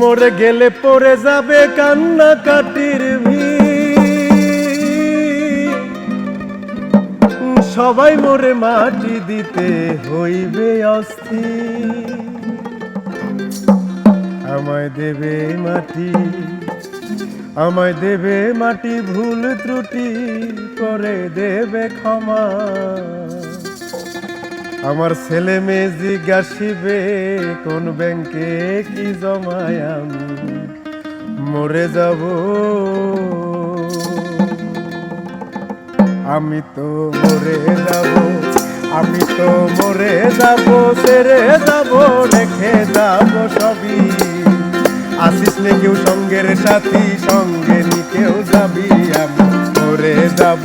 মরে গেলে পড়ে যাবে কান্না কাটির সবাই মরে মাটি দিতে হইবে অস্থির। আমায় দেবে মাটি, আমায় দেবে মাটি, ভুল ত্রুটি করে দেবে ক্ষমা। আমার ছেলে মেয়ে জিজ্ঞাসিবে, কোন ব্যাংকে কি জমায় আমি? মরে যাব। আমি তো মরে যাব, আমি তো মরে যাব ছেড়ে যাব, রেখে যাব সবই। আসিস নে কেউ সঙ্গের সাথী, সঙ্গে নি কেউ যাবি আমি। মরে যাব।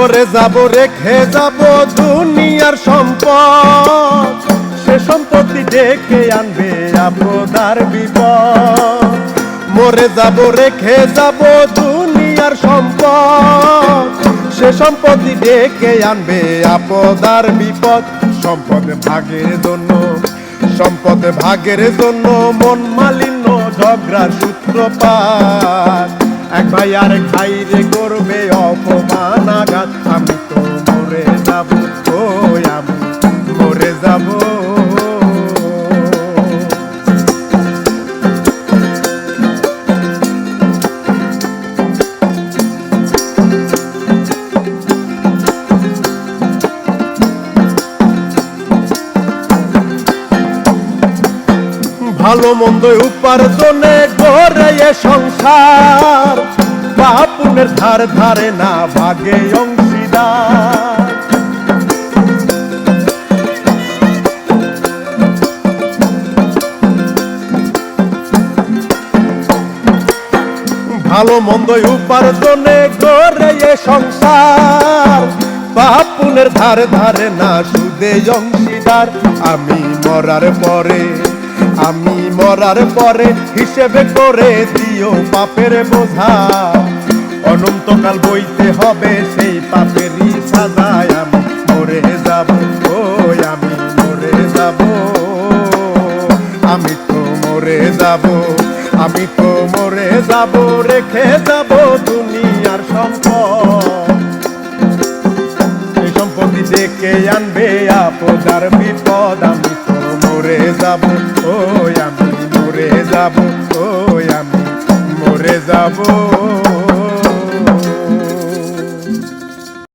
মরে যাব, রেখে যাব দুনিয়ার সম্পদ। সে সম্পত্তি ডেকে আনবে আপদার বিপদ। মরে যাব, রেখে যাব দুনিয়ার সম্পদ। সে সম্পত্তি ডেকে আনবে আপদার বিপদ। সম্পদ ভাগের জন্য, সম্পদ ভাগের জন্য মন মালিন্য ঝগড়ার সূত্রপাত। এক ভাই আর ভাই রে করবে ভালো মন্দ উপার্জনে গড়ে এ সংসার। বাপুনের ধার ধারে না ভাগে অংশীদার। ভালো মন্দ উপার্জনে গড়ে এ সংসার। বাপুনের ধারে ধারে না সুদে অংশীদার। আমি মরার পরে আমি মরার পরে হিসেবে করে দিও পাপের বোঝা। অনন্তকাল বইতে হবে সেই পাপেরই সাজায় আমি মরে যাব, ও আমি মরে যাব। আমি তো মরে যাব, আমি তো মরে যাব, রেখে যাব দুনিয়ার সম্পদ। এই সম্পত্তি ডেকে আনবে যাব আমি? মরে যাব।